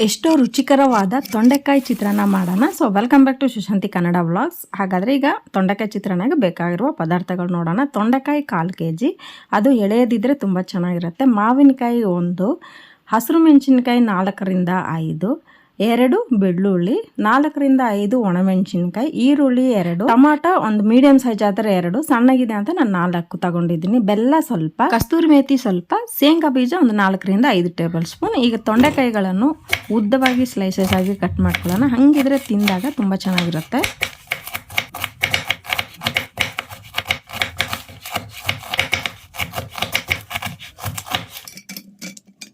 ಎಷ್ಟೋ ರುಚಿಕರವಾದ ತೊಂಡೆಕಾಯಿ ಚಿತ್ರಾನ್ನ ಮಾಡೋಣ. So welcome back to Sushanti Kannada vlogs ಹಾಗಾದರೆ ಈಗ ತೊಂಡೆಕಾಯಿ ಚಿತ್ರಾನ್ನಾಗ ಬೇಕಾಗಿರುವ ಪದಾರ್ಥಗಳು ನೋಡೋಣ. ತೊಂಡೆಕಾಯಿ ಕಾಲು ಕೆ ಜಿ ಅದು ಎಳೆಯದಿದ್ದರೆ ತುಂಬ ಚೆನ್ನಾಗಿರುತ್ತೆ. ಮಾವಿನಕಾಯಿ ಒಂದು, ಹಸಿರು ಮೆಣಸಿನ್ಕಾಯಿ ನಾಲ್ಕರಿಂದ ಐದು ಎರಡು ಬೆಳ್ಳುಳ್ಳಿ, ನಾಲ್ಕರಿಂದ ಐದು ಒಣಮೆಣಸಿನ್ಕಾಯಿ, ಈರುಳ್ಳಿ ಎರಡು, ಟೊಮಾಟೊ ಒಂದು ಮೀಡಿಯಂ ಸೈಜ್ ಆದರೆ ಎರಡು, ಸಣ್ಣಗಿದೆ ಅಂತ ನಾನು ನಾಲ್ಕು ತಗೊಂಡಿದ್ದೀನಿ. ಬೆಲ್ಲ ಸ್ವಲ್ಪ, ಕಸ್ತೂರಿ ಮೇಥಿ ಸ್ವಲ್ಪ, ಶೇಂಗಾ ಬೀಜ ಒಂದು ನಾಲ್ಕರಿಂದ ಐದು ಟೇಬಲ್ ಸ್ಪೂನ್ ಈಗ ತೊಂಡೆಕಾಯಿಗಳನ್ನು ಉದ್ದವಾಗಿ ಸ್ಲೈಸಸ್ ಆಗಿ ಕಟ್ ಮಾಡ್ಕೊಳ್ಳೋಣ. ಹಂಗಿದ್ರೆ ತಿಂದಾಗ ತುಂಬ ಚೆನ್ನಾಗಿರುತ್ತೆ.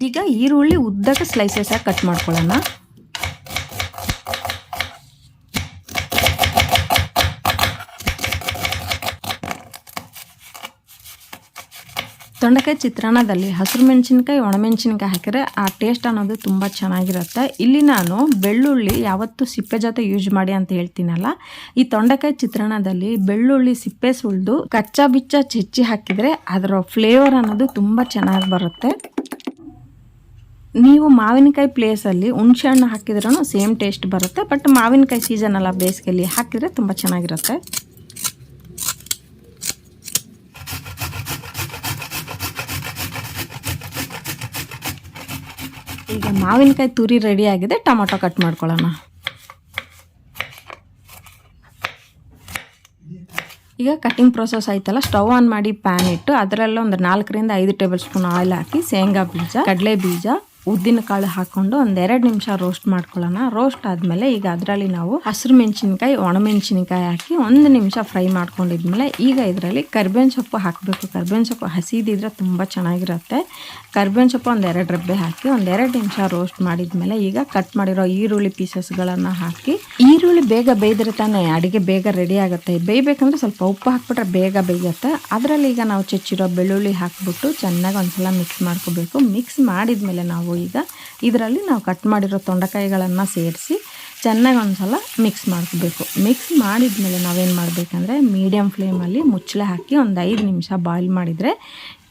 ಈಗ ಈರುಳ್ಳಿ ಉದ್ದಕ್ಕೆ ಸ್ಲೈಸಸ್ ಆಗಿ ಕಟ್ ಮಾಡ್ಕೊಳ್ಳೋಣ. ತೊಂಡೆಕಾಯಿ ಚಿತ್ರಾನ್ನದಲ್ಲಿ ಹಸಿರು ಮೆಣಸಿನ್ಕಾಯಿ ಒಣಮೆಣಸಿನ್ಕಾಯಿ ಹಾಕಿದ್ರೆ ಆ ಟೇಸ್ಟ್ ಅನ್ನೋದು ತುಂಬ ಚೆನ್ನಾಗಿರುತ್ತೆ. ಇಲ್ಲಿ ನಾನು ಬೆಳ್ಳುಳ್ಳಿ ಯಾವತ್ತೂ ಸಿಪ್ಪೆ ಜೊತೆ ಯೂಸ್ ಮಾಡಿ ಅಂತ ಹೇಳ್ತೀನಲ್ಲ, ಈ ತೊಂಡೆಕಾಯಿ ಚಿತ್ರಾನ್ನದಲ್ಲಿ ಬೆಳ್ಳುಳ್ಳಿ ಸಿಪ್ಪೆ ಸುಳಿದು ಕಚ್ಚಾ ಬಿಚ್ಚ ಚೆಚ್ಚಿ ಹಾಕಿದರೆ ಅದರ ಫ್ಲೇವರ್ ಅನ್ನೋದು ತುಂಬ ಚೆನ್ನಾಗಿ ಬರುತ್ತೆ. ನೀವು ಮಾವಿನಕಾಯಿ ಪ್ಲೇಸಲ್ಲಿ ಹುಣಸೆ ಹಣ್ಣು ಹಾಕಿದ್ರೂ ಸೇಮ್ ಟೇಸ್ಟ್ ಬರುತ್ತೆ ಬಟ್ ಮಾವಿನಕಾಯಿ ಸೀಸನ್ ಅಲ್ಲ ಬೇಸಿಗೆಯಲ್ಲಿ ಹಾಕಿದರೆ ತುಂಬ ಚೆನ್ನಾಗಿರುತ್ತೆ ಈಗ ಮಾವಿನಕಾಯಿ ತುರಿ ರೆಡಿ ಆಗಿದೆ. ಟೊಮೊಟೊ ಕಟ್ ಮಾಡ್ಕೊಳ್ಳೋಣ. ಈಗ ಕಟ್ಟಿಂಗ್ ಪ್ರೊಸೆಸ್ ಆಯ್ತಲ್ಲ ಸ್ಟವ್ ಆನ್ ಮಾಡಿ ಪ್ಯಾನ್ ಇಟ್ಟು ಅದರಲ್ಲೇ ಒಂದು ನಾಲ್ಕರಿಂದ ಐದು ಟೇಬಲ್ ಸ್ಪೂನ್ ಆಯಿಲ್ ಹಾಕಿ, ಶೇಂಗಾ ಬೀಜ, ಕಡಲೆ ಬೀಜ ಉದ್ದಿನ ಕಾಳು ಹಾಕೊಂಡು ಒಂದೆರಡು ನಿಮಿಷ ರೋಸ್ಟ್ ಮಾಡ್ಕೊಳ್ಳೋಣ. ರೋಸ್ಟ್ ಆದಮೇಲೆ ಈಗ ಅದರಲ್ಲಿ ನಾವು ಹಸಿರು ಮೆಣಸಿನ್ಕಾಯಿ ಒಣಮೆಣಸಿನ್ಕಾಯಿ ಹಾಕಿ ಒಂದು ನಿಮಿಷ ಫ್ರೈ ಮಾಡ್ಕೊಂಡಿದ್ಮೇಲೆ ಈಗ ಇದರಲ್ಲಿ ಕರ್ಬೇವಿನ ಸೊಪ್ಪು ಹಾಕಬೇಕು. ಕರ್ಬೇವಿನ ಸೊಪ್ಪು ಹಸಿದಿದ್ರೆ ತುಂಬ ಚೆನ್ನಾಗಿರುತ್ತೆ. ಕರ್ಬೇವಿನ ಸೊಪ್ಪು ಒಂದೆರಡು ರಬ್ಬೆ ಹಾಕಿ ಒಂದೆರಡು ನಿಮಿಷ ರೋಸ್ಟ್ ಮಾಡಿದ್ಮೇಲೆ ಈಗ ಕಟ್ ಮಾಡಿರೋ ಈರುಳ್ಳಿ ಪೀಸಸ್ಗಳನ್ನು ಹಾಕಿ, ಈರುಳ್ಳಿ ಬೇಗ ಬೇಯ್ದ್ರೆ ತಾನೇ ಅಡುಗೆ ಬೇಗ ರೆಡಿ ಆಗುತ್ತೆ. ಬೇಯಬೇಕಂದ್ರೆ ಸ್ವಲ್ಪ ಉಪ್ಪು ಹಾಕ್ಬಿಟ್ರೆ ಬೇಗ ಬೇಯುತ್ತೆ. ಅದರಲ್ಲಿ ಈಗ ನಾವು ಚೆಚ್ಚಿರೋ ಬೆಳ್ಳುಳ್ಳಿ ಹಾಕ್ಬಿಟ್ಟು ಚೆನ್ನಾಗಿ ಒಂದ್ಸಲ ಮಿಕ್ಸ್ ಮಾಡ್ಕೋಬೇಕು. ಮಿಕ್ಸ್ ಮಾಡಿದ್ಮೇಲೆ ನಾವು ಈಗ ಇದರಲ್ಲಿ ನಾವು ಕಟ್ ಮಾಡಿರೋ ತೊಂಡೆಕಾಯಿಗಳನ್ನು ಸೇರಿಸಿ ಚೆನ್ನಾಗಿ ಒಂದು ಸಲ ಮಿಕ್ಸ್ ಮಾಡಬೇಕು. ಮಿಕ್ಸ್ ಮಾಡಿದ್ಮೇಲೆ ನಾವೇನು ಮಾಡಬೇಕಂದ್ರೆ ಮೀಡಿಯಮ್ ಫ್ಲೇಮಲ್ಲಿ ಮುಚ್ಚಳೆ ಹಾಕಿ ಒಂದು ಐದು ನಿಮಿಷ ಬಾಯ್ಲ್ ಮಾಡಿದರೆ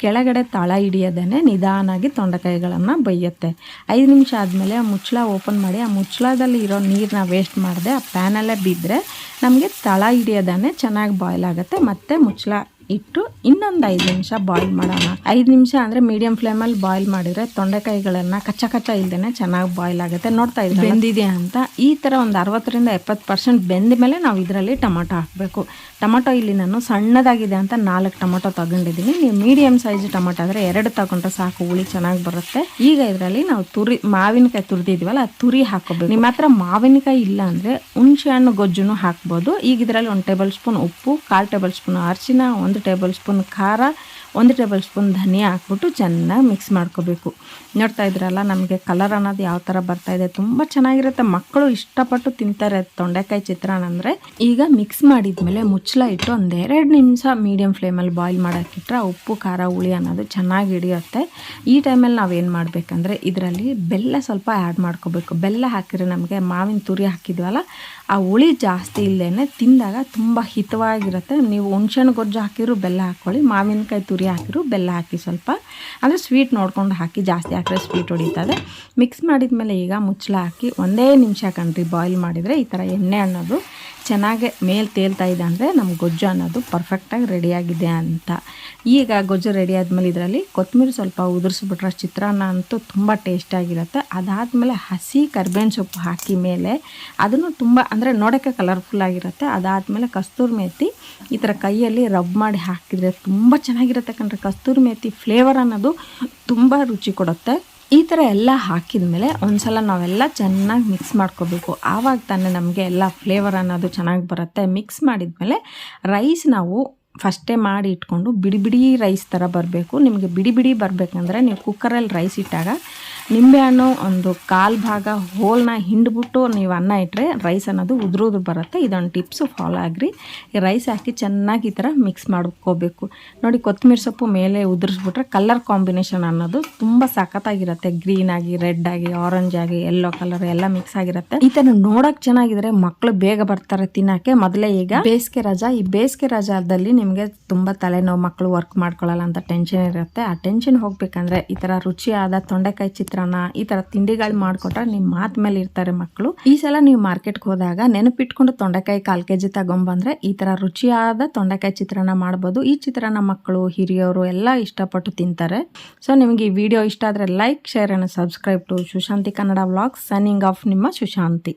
ಕೆಳಗಡೆ ತಳ ಹಿಡಿಯೋದೇ ನಿಧಾನಾಗಿ ತೊಂಡೆಕಾಯಿಗಳನ್ನು ಬೈಯುತ್ತೆ ಐದು ನಿಮಿಷ ಆದಮೇಲೆ ಆ ಮುಚ್ಚಳ ಓಪನ್ ಮಾಡಿ, ಆ ಮುಚ್ಚಳದಲ್ಲಿ ಇರೋ ನೀರನ್ನ ವೇಸ್ಟ್ ಮಾಡಿದೆ ಆ ಪ್ಯಾನಲ್ಲೇ ಬಿದ್ದರೆ ನಮಗೆ ತಳ ಹಿಡಿಯೋದೇ ಚೆನ್ನಾಗಿ ಬಾಯ್ಲ್ ಆಗುತ್ತೆ. ಮತ್ತು ಮುಚ್ಚಳ ಇಟ್ಟು ಇನ್ನೊಂದು ಐದು ನಿಮಿಷ ಬಾಯ್ಲ್ ಮಾಡೋಣ. ಐದು ನಿಮಿಷ ಅಂದರೆ ಮೀಡಿಯಂ ಫ್ಲೇಮಲ್ಲಿ ಬಾಯ್ಲ್ ಮಾಡಿದರೆ ತೊಂಡೆಕಾಯಿಗಳನ್ನು ಕಚ್ಚ ಕಚ್ಚ ಇಲ್ದೇ ಚೆನ್ನಾಗಿ ಬಾಯ್ಲ್ ಆಗುತ್ತೆ. ನೋಡ್ತಾ ಇದ್ದೀವಿ ಬೆಂದಿದೆ ಅಂತ. ಈ ಥರ ಒಂದು ಅರವತ್ತರಿಂದ ಎಪ್ಪತ್ತು ಪರ್ಸೆಂಟ್ ಬೆಂದ ಮೇಲೆ ನಾವು ಇದರಲ್ಲಿ ಟೊಮೊಟೊ ಹಾಕಬೇಕು. ಟೊಮೊಟೊ ಇಲ್ಲಿ ನಾನು ಸಣ್ಣದಾಗಿದೆ ಅಂತ ನಾಲ್ಕು ಟೊಮೊಟೊ ತಗೊಂಡಿದ್ದೀನಿ. ನೀವು ಮೀಡಿಯಂ ಸೈಜ್ ಟೊಮೊಟೊ ಆದರೆ ಎರಡು ತಗೊಂಡ್ರೆ ಸಾಕು ಹುಳಿ ಚೆನ್ನಾಗಿ ಬರುತ್ತೆ. ಈಗ ಇದರಲ್ಲಿ ನಾವು ತುರಿ ಮಾವಿನಕಾಯಿ ತುರಿದಿದ್ವಲ್ಲ ಅದು ತುರಿ ಹಾಕೋಬೇಕು ನಿಮ್ಮ ಹತ್ರ ಮಾವಿನಕಾಯಿ ಇಲ್ಲ ಅಂದರೆ ಹುಣಸೆ ಹಣ್ಣು ಗೊಜ್ಜುನು ಹಾಕ್ಬೋದು. ಈಗ ಇದರಲ್ಲಿ ಒಂದು ಟೇಬಲ್ ಸ್ಪೂನ್ ಉಪ್ಪು ಕಾಲು ಟೇಬಲ್ ಸ್ಪೂನ್ ಅರಿಶಿನ ಒಂದು ಟೇಬಲ್ ಸ್ಪೂನ್ ಖಾರ, ಒಂದು ಟೇಬಲ್ ಸ್ಪೂನ್ ಧನಿಯಾ ಹಾಕ್ಬಿಟ್ಟು ಚೆನ್ನಾಗಿ ಮಿಕ್ಸ್ ಮಾಡ್ಕೋಬೇಕು. ನೋಡ್ತಾ ಇದ್ರಲ್ಲ, ನಮಗೆ ಕಲರ್ ಅನ್ನೋದು ಯಾವ ಥರ ಬರ್ತಾ ಇದೆ, ತುಂಬ ಚೆನ್ನಾಗಿರುತ್ತೆ. ಮಕ್ಕಳು ಇಷ್ಟಪಟ್ಟು ತಿಂತಾರೆ ತೊಂಡೆಕಾಯಿ ಚಿತ್ರಾನ್ನ ಅಂದರೆ. ಈಗ ಮಿಕ್ಸ್ ಮಾಡಿದ್ಮೇಲೆ ಮುಚ್ಚಳ ಇಟ್ಟು ಒಂದೆರಡು ನಿಮಿಷ ಮೀಡಿಯಮ್ ಫ್ಲೇಮಲ್ಲಿ ಬಾಯ್ಲ್ ಮಾಡೋಕ್ಕಿಟ್ರೆ ಉಪ್ಪು, ಖಾರ, ಹುಳಿ ಅನ್ನೋದು ಚೆನ್ನಾಗಿ ಹಿಡಿಯುತ್ತೆ. ಈ ಟೈಮಲ್ಲಿ ನಾವೇನು ಮಾಡಬೇಕಂದ್ರೆ, ಇದರಲ್ಲಿ ಬೆಲ್ಲ ಸ್ವಲ್ಪ ಆ್ಯಡ್ ಮಾಡ್ಕೋಬೇಕು. ಬೆಲ್ಲ ಹಾಕಿದ್ರೆ ನಮಗೆ ಮಾವಿನ ತುರಿ ಹಾಕಿದ್ವಲ್ಲ, ಆ ಹುಳಿ ಜಾಸ್ತಿ ಇಲ್ಲದೇ ತಿಂದಾಗ ತುಂಬ ಹಿತವಾಗಿರುತ್ತೆ. ನೀವು ಹುಣ್ಸೆಣ್ಣು ಗೊಜ್ಜು ಹಾಕಿದ್ರು ಬೆಲ್ಲ ಹಾಕ್ಕೊಳ್ಳಿ. ಮಾವಿನಕಾಯಿ ತುರಿ ಹಾಕಿದ್ರು, ಬೆಲ್ಲ ಹಾಕಿ ಸ್ವಲ್ಪ. ಅಂದರೆ ಸ್ವೀಟ್ ನೋಡ್ಕೊಂಡು ಹಾಕಿ, ಜಾಸ್ತಿ ಹಾಕಿದ್ರೆ ಸ್ವೀಟ್ ಹೊಡಿತದೆ. ಮಿಕ್ಸ್ ಮಾಡಿದ ಮೇಲೆ ಈಗ ಮುಚ್ಚಳ ಹಾಕಿ ಒಂದೇ ನಿಮಿಷ ಕಣ್ರಿ ಬಾಯ್ಲ್ ಮಾಡಿದರೆ ಈ ಥರ ಎಣ್ಣೆ ಅನ್ನೋದು ಚೆನ್ನಾಗಿ ಮೇಲೆ ತೇಲ್ತಾ ಇದೆ ಅಂದರೆ ನಮ್ಮ ಗೊಜ್ಜು ಅನ್ನೋದು ಪರ್ಫೆಕ್ಟಾಗಿ ರೆಡಿಯಾಗಿದೆ ಅಂತ. ಈಗ ಗೊಜ್ಜು ರೆಡಿ ಆದಮೇಲೆ ಇದರಲ್ಲಿ ಕೊತ್ತಂಬರಿ ಸ್ವಲ್ಪ ಉದುರಿಸ್ಬಿಟ್ರೆ ಚಿತ್ರಾನ್ನ ಅಂತೂ ತುಂಬ ಟೇಸ್ಟಾಗಿರುತ್ತೆ ಅದಾದಮೇಲೆ ಹಸಿ ಕರ್ಬೇವಿನ ಸೊಪ್ಪು ಹಾಕಿ ಮೇಲೆ ಅದನ್ನು ತುಂಬ ಅಂದರೆ ನೋಡೋಕ್ಕೆ ಕಲರ್ಫುಲ್ ಆಗಿರುತ್ತೆ. ಅದಾದಮೇಲೆ ಕಸ್ತೂರಿ ಮೇತಿ ಈ ಥರ ಕೈಯಲ್ಲಿ ರಬ್ ಮಾಡಿ ಹಾಕಿದರೆ ತುಂಬ ಚೆನ್ನಾಗಿರುತ್ತೆ ಕಣ್ರಿ. ಕಸ್ತೂರಿ ಮೇತಿ ಫ್ಲೇವರ್ ಅನ್ನೋದು ತುಂಬ ರುಚಿ ಕೊಡುತ್ತೆ. ಈ ಥರ ಎಲ್ಲ ಹಾಕಿದ ಮೇಲೆ ಒಂದ್ಸಲ ನಾವೆಲ್ಲ ಚೆನ್ನಾಗಿ ಮಿಕ್ಸ್ ಮಾಡ್ಕೋಬೇಕು. ಆವಾಗ ತಾನೇ ನಮಗೆ ಎಲ್ಲ ಫ್ಲೇವರ್ ಅನ್ನೋದು ಚೆನ್ನಾಗಿ ಬರುತ್ತೆ. ಮಿಕ್ಸ್ ಮಾಡಿದ್ಮೇಲೆ ರೈಸ್ ನಾವು ಫಸ್ಟೇ ಮಾಡಿ ಇಟ್ಕೊಂಡು ಬಿಡಿ ಬಿಡಿ ರೈಸ್ ಥರ ಬರಬೇಕು. ನಿಮಗೆ ಬಿಡಿ ಬಿಡಿ ಬರಬೇಕಂದ್ರೆ ನೀವು ಕುಕ್ಕರಲ್ಲಿ ರೈಸ್ ಇಟ್ಟಾಗ ನಿಂಬೆಹಣ್ಣು ಒಂದು ಕಾಲು ಭಾಗ ಹೋಲ್ನ ಹಿಂಡ್ಬಿಟ್ಟು ನೀವು ಅನ್ನ ಇಟ್ಟರೆ ರೈಸ್ ಅನ್ನೋದು ಉದುರು ಉದುರು ಬರುತ್ತೆ. ಇದೊಂದು ಟಿಪ್ಸು ಫಾಲೋ ಆಗ್ರಿ. ರೈಸ್ ಹಾಕಿ ಚೆನ್ನಾಗಿ ಈ ಥರ ಮಿಕ್ಸ್ ಮಾಡ್ಕೋಬೇಕು. ನೋಡಿ ಕೊತ್ತಂಬರಿ ಸೊಪ್ಪು ಮೇಲೆ ಉದುರಿಸ್ಬಿಟ್ರೆ ಕಲರ್ ಕಾಂಬಿನೇಷನ್ ಅನ್ನೋದು ತುಂಬ ಸಖತ್ತಾಗಿರುತ್ತೆ. ಗ್ರೀನ್ ಆಗಿ ರೆಡ್ ಆಗಿ ಆರೆಂಜ್ ಆಗಿ ಯೆಲ್ಲೋ ಕಲರ್ ಎಲ್ಲ ಮಿಕ್ಸ್ ಆಗಿರುತ್ತೆ. ಈ ಥರ ನೋಡೋಕೆ ಚೆನ್ನಾಗಿದ್ರೆ ಮಕ್ಕಳು ಬೇಗ ಬರ್ತಾರೆ ತಿನ್ನೋಕ್ಕೆ. ಮೊದಲೇ ಈಗ ಬೇಸಿಗೆ ರಜಾ. ಈ ಬೇಸಿಗೆ ರಜಾದಲ್ಲಿ ನಿಮಗೆ ತುಂಬ ತಲೆನೋವು ಮಕ್ಕಳು ವರ್ಕ್ ಮಾಡ್ಕೊಳ್ಳಲ್ಲ ಅಂತ ಟೆನ್ಷನ್ ಇರುತ್ತೆ. ಆ ಟೆನ್ಷನ್ ಹೋಗ್ಬೇಕಂದ್ರೆ ಈ ಥರ ರುಚಿಯಾದ ತೊಂಡೆಕಾಯಿ ಚಿತ್ರ ಚಿತ್ರಾನ್ನ ಈ ತರ ತಿಂಡಿಗಳು ಮಾಡ್ಕೊಟ್ರೆ ನಿಮ್ಮ ಮಾತ್ ಮೇಲೆ ಇರ್ತಾರೆ ಮಕ್ಕಳು ಈ ಸಲ ನೀವು ಮಾರ್ಕೆಟ್ಗೆ ಹೋದಾಗ ನೆನಪಿಟ್ಕೊಂಡು ತೊಂಡೆಕಾಯಿ ಕಾಲ್ ಕೆಜಿ ತಗೊಂಬಂದ್ರೆ ಈ ತರ ರುಚಿಯಾದ ತೊಂಡೆಕಾಯಿ ಚಿತ್ರಾನ್ನ ಮಾಡ್ಬೋದು. ಈ ಚಿತ್ರಾನ್ನ ಮಕ್ಕಳು, ಹಿರಿಯವರು ಎಲ್ಲ ಇಷ್ಟಪಟ್ಟು ತಿಂತಾರೆ. ಸೊ ನಿಮಗೆ ಈ ವಿಡಿಯೋ ಇಷ್ಟ ಆದ್ರೆ like, share and subscribe to Sushanti Kannada vlog signing off ನಿಮ್ಮ ಸುಶಾಂತಿ